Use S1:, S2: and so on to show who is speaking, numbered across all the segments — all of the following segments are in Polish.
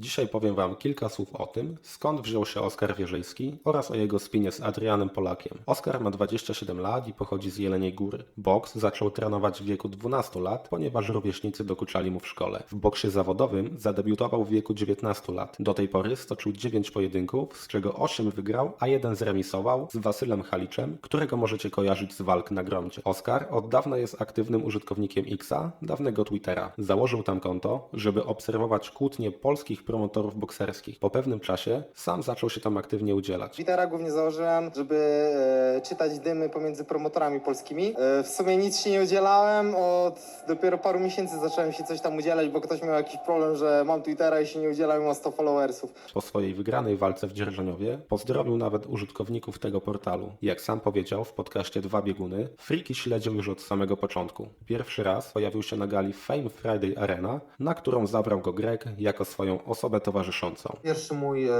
S1: Dzisiaj powiem Wam kilka słów o tym, skąd wziął się Oskar Wierzejski oraz o jego spinie z Adrianem Polakiem. Oskar ma 27 lat i pochodzi z Jeleniej Góry. Boks zaczął trenować w wieku 12 lat, ponieważ rówieśnicy dokuczali mu w szkole. W boksie zawodowym zadebiutował w wieku 19 lat. Do tej pory stoczył 9 pojedynków, z czego 8 wygrał, a jeden zremisował z Wasylem Haliczem, którego możecie kojarzyć z walk na gromcie. Oskar od dawna jest aktywnym użytkownikiem Xa, dawnego Twittera. Założył tam konto, żeby obserwować kłótnie polskich promotorów bokserskich. Po pewnym czasie sam zaczął się tam aktywnie udzielać.
S2: Twittera głównie założyłem, żeby e, czytać dymy pomiędzy promotorami polskimi. E, w sumie nic się nie udzielałem, od dopiero paru miesięcy zacząłem się coś tam udzielać, bo ktoś miał jakiś problem, że mam Twittera i się nie udzielam i mam 100 followersów.
S1: Po swojej wygranej walce w Dzierżoniowie pozdrowił nawet użytkowników tego portalu. Jak sam powiedział w podcaście Dwa Bieguny, Friki śledził już od samego początku. Pierwszy raz pojawił się na gali Fame Friday Arena, na którą zabrał go Greg jako swoją osobę towarzyszącą.
S2: Pierwszy mój e,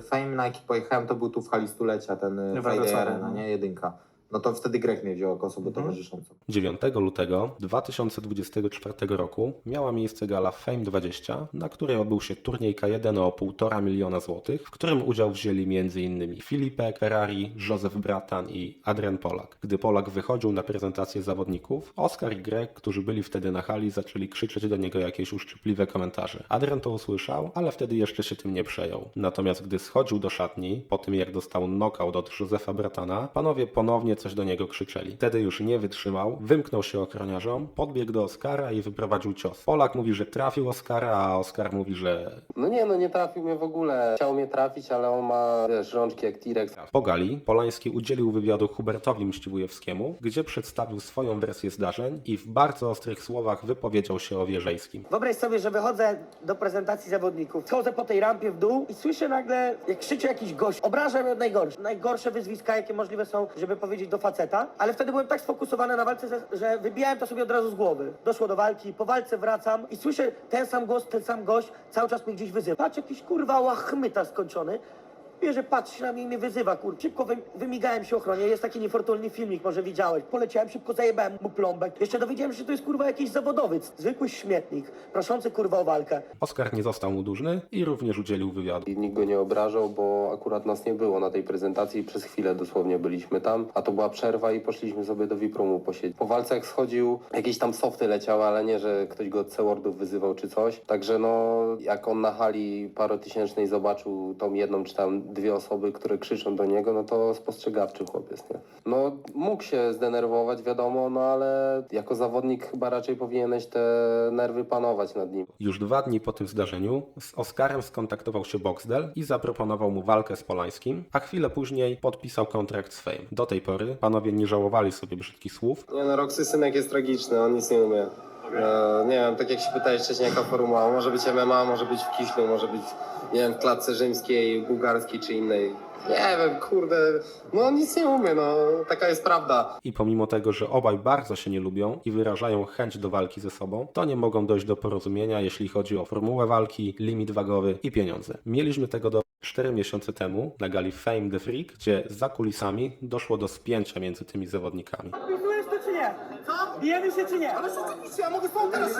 S2: fame, na jaki pojechałem, to był tu w hali stulecia, ten e, Friday Arena,
S3: no.
S2: nie? Jedynka. No to wtedy Greg mnie wziął jako osobę
S3: Mhm.
S2: towarzyszącą.
S1: 9 lutego 2024 roku miała miejsce gala Fame 20, na której odbył się turniej K1 o 1,5 miliona złotych, w którym udział wzięli m.in. Filipek, Ferrari, Józef Bratan i Adrian Polak. Gdy Polak wychodził na prezentację zawodników, Oskar i Greg, którzy byli wtedy na hali, zaczęli krzyczeć do niego jakieś uszczypliwe komentarze. Adrian to usłyszał, ale wtedy jeszcze się tym nie przejął. Natomiast gdy schodził do szatni, po tym jak dostał knockout od Józefa Bratana, panowie ponownie coś do niego krzyczeli. Wtedy już nie wytrzymał, wymknął się ochroniarzom, podbiegł do Oskara i wyprowadził cios. Polak mówi, że trafił Oskara, a Oskar mówi, że
S4: No nie, no nie trafił mnie w ogóle. Chciał mnie trafić, ale on ma, wiesz, rączki jak T-Rex.
S1: Po gali Polański udzielił wywiadu Hubertowi Mściwujewskiemu, gdzie przedstawił swoją wersję zdarzeń i w bardzo ostrych słowach wypowiedział się o Wierzejskim.
S3: Wyobraź sobie, że wychodzę do prezentacji zawodników, schodzę po tej rampie w dół i słyszę nagle, jak krzyczy jakiś gość. Obraża mnie najgorsze. Najgorsze wyzwiska, jakie możliwe są, żeby powiedzieć do faceta, ale wtedy byłem tak sfokusowany na walce, że- że wybijałem to sobie od razu z głowy. Doszło do walki, po walce wracam i słyszę ten sam głos, ten sam gość, cały czas mnie gdzieś wyzywa. Patrz, jakiś kurwa łachmyta skończony. Bierze, patrzy na mnie i mnie wyzywa, kur. Szybko wy, wymigałem się ochronie, jest taki niefortunny filmik, może widziałeś. Poleciałem, szybko zajebałem mu plombek. Jeszcze dowiedziałem się, że to jest kurwa jakiś zawodowiec, zwykły śmietnik, proszący kurwa o walkę.
S1: Oskar nie został mu dłużny i również udzielił wywiadu.
S4: I nikt go nie obrażał, bo akurat nas nie było na tej prezentacji. Przez chwilę dosłownie byliśmy tam, a to była przerwa i poszliśmy sobie do VIP-roomu posiedzieć. Po walce jak schodził, jakieś tam softy leciały, ale nie, że ktoś go od C-wordów wyzywał czy coś. Także no, jak on na hali parotysięcznej zobaczył tą jedną czy tam dwie osoby, które krzyczą do niego, no to spostrzegawczy chłopiec, nie? No, mógł się zdenerwować, wiadomo, no ale jako zawodnik chyba raczej powinieneś te nerwy panować nad nim.
S1: Już dwa dni po tym zdarzeniu z Oskarem skontaktował się Boxdel i zaproponował mu walkę z Polańskim, a chwilę później podpisał kontrakt z Fame. Do tej pory panowie nie żałowali sobie brzydkich słów,
S2: Nie no, Roxy synek jest tragiczny, on nic nie umie. E, nie wiem, tak jak się pytałeś wcześniej, jaka formuła, może być MMA, może być w kiślu, może być, nie wiem, w klatce rzymskiej, bułgarskiej czy innej. Nie wiem, kurde, no nic nie umie, no, taka jest prawda.
S1: i pomimo tego, że obaj bardzo się nie lubią i wyrażają chęć do walki ze sobą, to nie mogą dojść do porozumienia, jeśli chodzi o formułę walki, limit wagowy i pieniądze. Mieliśmy tego do 4 miesiące temu na gali Fame the Freak, gdzie za kulisami doszło do spięcia między tymi zawodnikami.
S3: Bijemy się czy nie? Co? Bijemy się czy nie? Ale
S2: Ja mogę stąd teraz...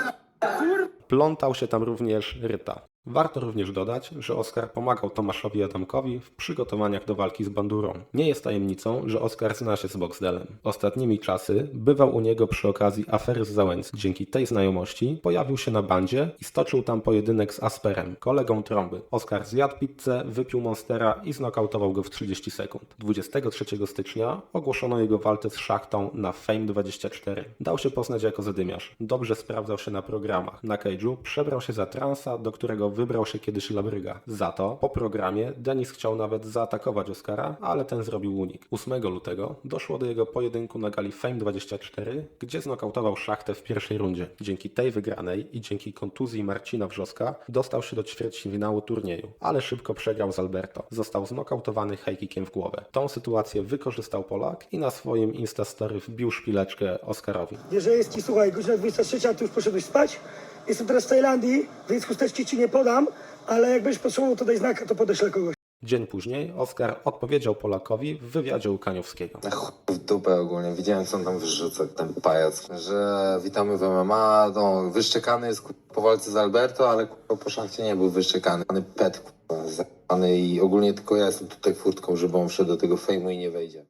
S1: Plątał się tam również Ryta. Warto również dodać, że Oskar pomagał Tomaszowi Adamkowi w przygotowaniach do walki z Bandurą. Nie jest tajemnicą, że Oskar zna się z Boxdelem. Ostatnimi czasy bywał u niego przy okazji afery z Załęc. Dzięki tej znajomości pojawił się na bandzie i stoczył tam pojedynek z Asperem, kolegą trąby. Oskar zjadł pizzę, wypił Monstera i znokautował go w 30 sekund. 23 stycznia ogłoszono jego walkę z Szachtą na Fame 24. Dał się poznać jako zadymiarz. Dobrze sprawdzał się na programach. Na cage'u przebrał się za transa, do którego wybrał się kiedyś Labryga. Za to, po programie, Denis chciał nawet zaatakować Oscara, ale ten zrobił unik. 8 lutego doszło do jego pojedynku na gali Fame 24, gdzie znokautował Szachtę w pierwszej rundzie. Dzięki tej wygranej i dzięki kontuzji Marcina Wrzoska dostał się do ćwierćfinału turnieju, ale szybko przegrał z Alberto. Został znokautowany hejkikiem w głowę. Tą sytuację wykorzystał Polak i na swoim Instastory wbił szpileczkę Oscarowi.
S5: Wierzejski, słuchaj, godzina 23, a ty już poszedłeś spać. Jestem teraz w Tajlandii, więc chusteczki ci nie podam, ale jak będziesz potrzebował, to daj znak, to podeślę kogoś.
S1: Dzień później Oskar odpowiedział Polakowi w wywiadzie u Kaniowskiego.
S6: Chuj w dupę ogólnie. Widziałem, co on tam wyrzuca, ten pajac. Że witamy w MMA, no, wyszczekany jest po walce z Alberto, ale kurwa, po szachcie nie był wyszczekany.Any pet, kurwa, zajebany i ogólnie tylko ja jestem tutaj furtką, żeby on wszedł do tego fejmu i nie wejdzie.